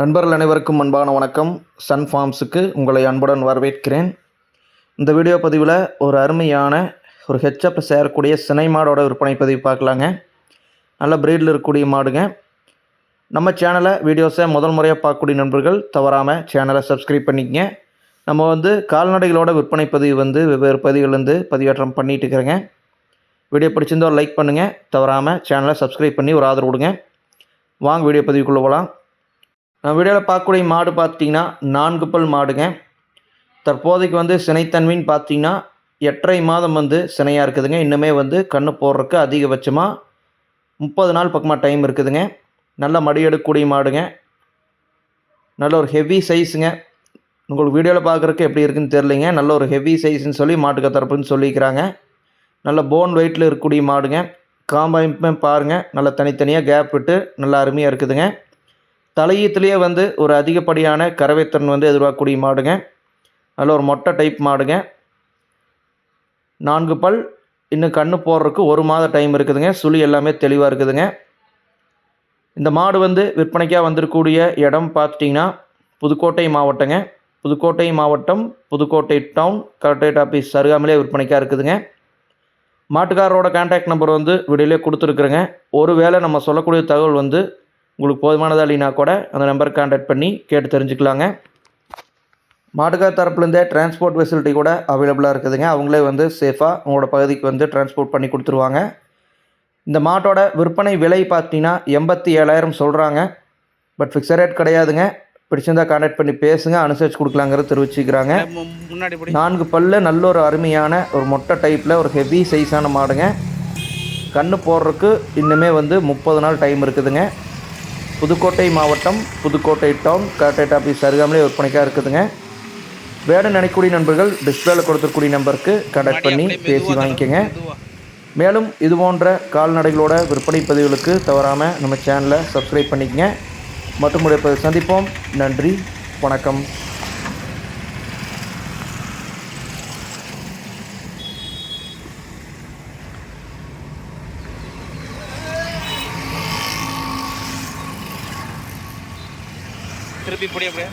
நண்பர்கள் அனைவருக்கும் அன்பான வணக்கம். சன் ஃபார்ம்ஸுக்கு உங்களை அன்புடன் வரவேற்கிறேன். இந்த வீடியோ பதிவில் ஒரு அருமையான ஒரு ஹெச்அப் சேரக்கூடிய சினை மாடோட விற்பனை பதிவு பார்க்கலாங்க. நல்ல ப்ரீடில் இருக்கக்கூடிய மாடுங்க. நம்ம சேனலை வீடியோஸை முதல் முறையாக பார்க்கக்கூடிய நண்பர்கள் தவறாமல் சேனலை சப்ஸ்கிரைப் பண்ணிக்கங்க. நம்ம வந்து கால்நடைகளோட விற்பனை பதிவு வந்து வெவ்வேறு பதிவுலேருந்து பதிவேற்றம் பண்ணிகிட்டு இருக்கிறேங்க. வீடியோ பிடிச்சிருந்தோ லைக் பண்ணுங்கள் தவறாமல் சேனலை சப்ஸ்கிரைப் பண்ணி ஒரு ஆதரவு கொடுங்க. வாங்க வீடியோ பதிவுக்குள்ளே போகலாம் நான் வீடியோவில் பார்க்கக்கூடிய மாடு பார்த்தீங்கன்னா நான்கு பல் மாடுங்க. தற்போதைக்கு வந்து சினைத்தன்மைன்னு பார்த்தீங்கன்னா எட்டரை மாதம் வந்து சினையாக இருக்குதுங்க. இன்னுமே வந்து கண்ணு போடுறதுக்கு அதிகபட்சமாக முப்பது நாள் பக்கமாக டைம் இருக்குதுங்க. நல்ல மடியெடுக்கக்கூடிய மாடுங்க. நல்ல ஒரு ஹெவி சைஸுங்க உங்களுக்கு வீடியோவில் பார்க்குறக்கு எப்படி இருக்குன்னு தெரிலிங்க நல்ல ஒரு ஹெவி சைஸ்ன்னு சொல்லி மாட்டுக்க தரப்புன்னு சொல்லிக்கிறாங்க. நல்ல போன் வெயிட்டில் இருக்கக்கூடிய மாடுங்க. காம்பைமே பாருங்கள் நல்லா தனித்தனியாக கேப் விட்டு நல்லா அருமையாக இருக்குதுங்க. தலையீத்துலேயே வந்து ஒரு அதிகப்படியான கறவைத்திறன் வந்து எதிர்பார்க்கக்கூடிய மாடுங்க. நல்ல ஒரு மொட்டை டைப் மாடுங்க. நான்கு பல் இன்னும் கண்ணு போடுறதுக்கு ஒரு மாத டைம் இருக்குதுங்க. சுழி எல்லாமே தெளிவாக இருக்குதுங்க. இந்த மாடு வந்து விற்பனைக்காக வந்திருக்கக்கூடிய இடம் பார்த்துட்டிங்கன்னா புதுக்கோட்டை மாவட்டங்க. புதுக்கோட்டை மாவட்டம் புதுக்கோட்டை டவுன் கலெக்டரேட் ஆஃபீஸ் அருகாமலே விற்பனைக்காக இருக்குதுங்க. மாட்டுக்காரரோட கான்டாக்ட் நம்பர் வந்து வீடியோலே கொடுத்துருக்குறேங்க. ஒருவேளை நம்ம சொல்லக்கூடிய தகவல் வந்து உங்களுக்கு போதுமானதா இல்லைனா கூட அந்த நம்பருக்கு கான்டாக்ட் பண்ணி கேட்டு தெரிஞ்சுக்கலாங்க. மாட்டுக்கார் தரப்புலேருந்தே டிரான்ஸ்போர்ட் ஃபெசிலிட்டி கூட அவைலபிளாக இருக்குதுங்க. அவங்களே வந்து சேஃபாக உங்களோட பகுதிக்கு வந்து டிரான்ஸ்போர்ட் பண்ணி கொடுத்துருவாங்க. இந்த மாட்டோட விற்பனை விலை பார்த்தீங்கன்னா எண்பத்தி ஏழாயிரம் சொல்கிறாங்க பட் ஃபிக்ஸட் ரேட் கிடையாதுங்க. பிடிச்சிருந்தா கான்டாக்ட் பண்ணி பேசுங்க. அனுசரித்து கொடுக்கலாங்கிறது தெரிவிச்சுக்கிறாங்க. நான்கு பல்ல நல்ல ஒரு அருமையான ஒரு மொட்டை டைப்பில் ஒரு ஹெவி சைஸான மாடுங்க. கண்ணு போடுறதுக்கு இன்னுமே வந்து முப்பது நாள் டைம் இருக்குதுங்க. புதுக்கோட்டை மாவட்டம் புதுக்கோட்டை டவுன் கலெக்டரேட் ஆஃபீஸ் அருகாமலே விற்பனைக்காக இருக்குதுங்க. வேணும் நினைக்கக்கூடிய நண்பர்கள் டிஸ்பிளேல கொடுத்துருக்கூடிய நம்பருக்கு கான்டாக்ட் பண்ணி பேசி வாங்கிக்கோங்க. மேலும் இது போன்ற கால்நடைகளோட விற்பனை பதிவுகளுக்கு தவறாமல் நம்ம சேனலை சப்ஸ்கிரைப் பண்ணிக்கங்க. மற்றும் சந்திப்போம். நன்றி வணக்கம். திருப்பி இப்படி அப்படியே